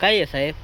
काय आहे साहेब?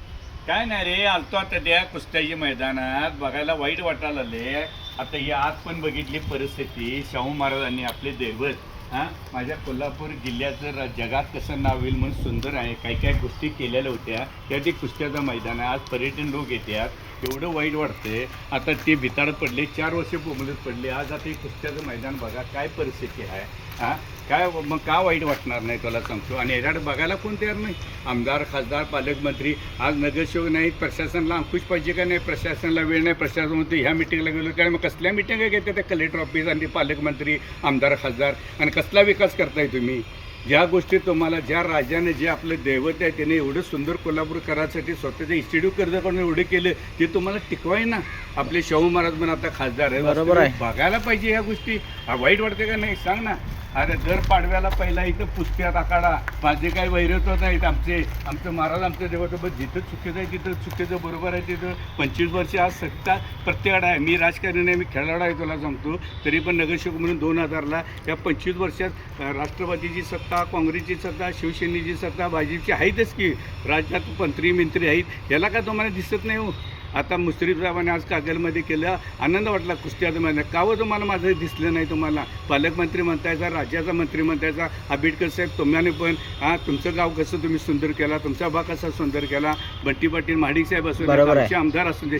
काय नाही रे आलतो आता त्या कुस्त्याच्या मैदानात. बघायला वाईट वाटायला आले आता ही आज पण बघितली परिस्थिती. शाहू महाराजांनी आपले दैवत हा? माझ्या कोल्हापूर जिल्ह्याचं रा- जगात कसं नाव होईल म्हणून सुंदर आहे. काही काही गोष्टी केलेल्या होत्या. त्या ते कुस्त्याचं मैदान आहे. आज पर्यटन लोक येतात. एवढं वाईट वाटते आता ते भिताडत पडले चार वर्ष बोंबलत पडले. आज आता हे कुस्त्याचं मैदान बघा काय परिस्थिती आहे हा? काय मग का वाईट वाटणार नाही तुला सांगतो? आणि याच्याकडे बघायला कोण तयार नाही? आमदार खासदार पालकमंत्री आज नगरसेवक नाहीत प्रशासनाला अंकुश पाहिजे का नाही? प्रशासनाला वेळ नाही प्रशासन म्हणतो ह्या मिटिंगला गेलो काय मग कसल्या मिटिंगा घेते त्या कलेक्टर ऑफिस आणि पालकमंत्री आमदार खासदार? आणि कसला विकास करताय तुम्ही? ज्या गोष्टी तुम्हाला ज्या राजाने जे आपलं दैवत आहे त्याने एवढं सुंदर कोल्हापूर करायसाठी स्वतःच्या इन्स्टिट्यूट कर्ज करून एवढं केलं ते तुम्हाला टिकवाय ना. आपले शाहू महाराज पण आता खासदार आहे बरोबर आहे. बघायला पाहिजे ह्या गोष्टी. वाईट वाटते का नाही? सांग ना. अरे दर पाडव्याला पहिला इथं पुस्तकात आखाडा. माझे काही वैरत्व नाहीत आमचे. आमचं महाराज आमचं देवाचं बस जिथं चुकीचं आहे तिथं चुकीचं बरोबर आहे तिथं. पंचवीस वर्ष आज सत्ता प्रत्येकाकडे आहे. मी राजकारणी नाही मी खेळाडू आहे तुला सांगतो. तरी पण नगरसेवक म्हणून दोन हजारला या पंचवीस वर्षात राष्ट्रवादीची सत्ता काँग्रेसची सत्ता शिवसेनेची सत्ता भाजपची आहेतच की. राज्यात मंत्री मंत्री आहेत. याला का तुम्हाला दिसत नाही हो? आता मुश्रीफ साहेबांनी आज कागलमध्ये केलं. आनंद वाटला मैदान का हो तुम्हाला माझं दिसलं नाही तुम्हाला. पालकमंत्री म्हणतायचा राज्याचा मंत्री म्हणतायचा आंबेडकर साहेब तुम्हाला पण हां तुमचं गाव कसं तुम्ही सुंदर केला तुमचा भाग कसा सुंदर केला? बंटी पाटील महाडिक साहेब असू द्या, बरोबर आहे. आमचे आमदार असू दे.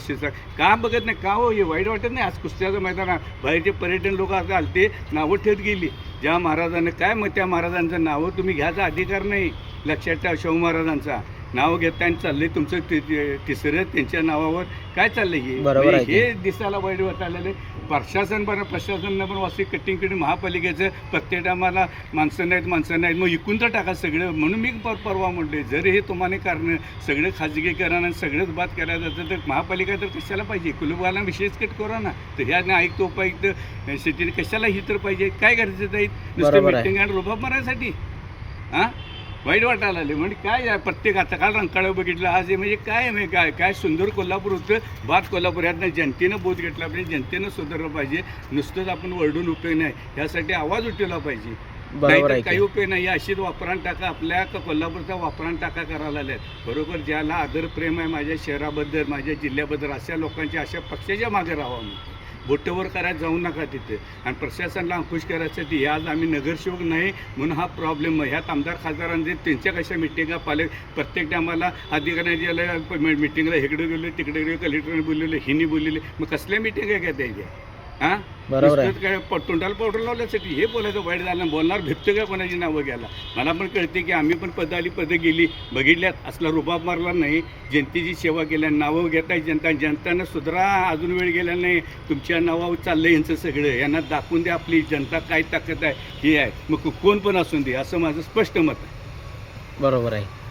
का बघत नाही? का हो? हे वाईट वाटत नाही? आज कुस्त्याचं मैदान. बाहेरचे पर्यटन लोक आता आलते नावं ठेवत गेली. ज्या महाराजांना काय मग त्या महाराजांचं नावं तुम्ही घ्यायचा अधिकार नाही? लक्षात ठेवा शाहू महाराजांचा. नाव घेताना चाललंय तुमचं तिसरं त्यांच्या नावावर. काय चाललंय हे? बरोबर आहे हे दिसायला वाईट वाटायला प्रशासन पण प्रशासनानं पण वास्तविक कटिंग कटिंग महापालिकेचं प्रत्येक टायमाला माणसं नाहीत माणसं नाहीत. मग इकून तर टाका सगळं. म्हणून मी पर परवा म्हणले जर हे तुम्हाला कारण सगळं खाजगीकरण आणि सगळंच बात करायला जातं तर महापालिका तर कशाला पाहिजे? कुलूपवाला विशेष कट करा ना. तर ह्या आयुक्त उपायुक्त सिटीने कशाला ही तर पाहिजे? काय गरजेचं आहे? नुसतं बरोबर आहे. मिटिंग आणि रुबाब मारायसाठी? हां? वाईट वाटायला आले म्हणजे काय प्रत्येक आता काल रंकाळं बघितलं आज हे म्हणजे काय आहे? काय काय सुंदर कोल्हापूर होतं. बात कोल्हापूर यातनं जनतेनं बोध घेतला पाहिजे जनतेनं सुधारलं पाहिजे. नुसतंच आपण वरडून उपयोग नाही. यासाठी आवाज उठवला पाहिजे. काही. उपयोग नाही. अशीच वापरान टाका. आपल्या क- कोल्हापूरचा वापरान टाका करायला आल्यात बरोबर ज्याला आदर प्रेम आहे माझ्या शहराबद्दल माझ्या जिल्ह्याबद्दल अशा लोकांच्या अशा पक्षाच्या मागे राहावं बोटेवर करायला जाऊ नका तिथे. आणि प्रशासनाला अंकुश करायसाठी हे आज आम्ही नगरसेवक नाही म्हणून हा प्रॉब्लेम ह्यात आमदार खासदारांचे त्यांच्या कशा मिटिंगा पाले प्रत्येक टायमाला अधिकाऱ्यांच्या मिटिंगला इकडे गेलो तिकडे गेलो कलेक्टरने बोललेलं हिनी बोललेले मग कसल्या मिटिंगा घ्या त्याच्या हां? बरोबर आहे. नुसतं काय तोंडाला पावडर लावल्यासाठी हे बोलायचं वाईट झालं बोलणार भेटतं का कोणाची नावं घ्यायला? मला पण कळते की आम्ही पण पद आली पदं गेली. बघितल्यात असला रुबाब मारला नाही. जनतेची सेवा केल्या नावं घेताय जनता. जनतानं सुधरा अजून वेळ गेला नाही. तुमच्या नावावर चाललं यांचं सगळं. यांना दाखवून द्या आपली जनता काय ताकद आहे हे आहे. मग कोण पण असून दे असं माझं स्पष्ट मत आहे. बरोबर आहे.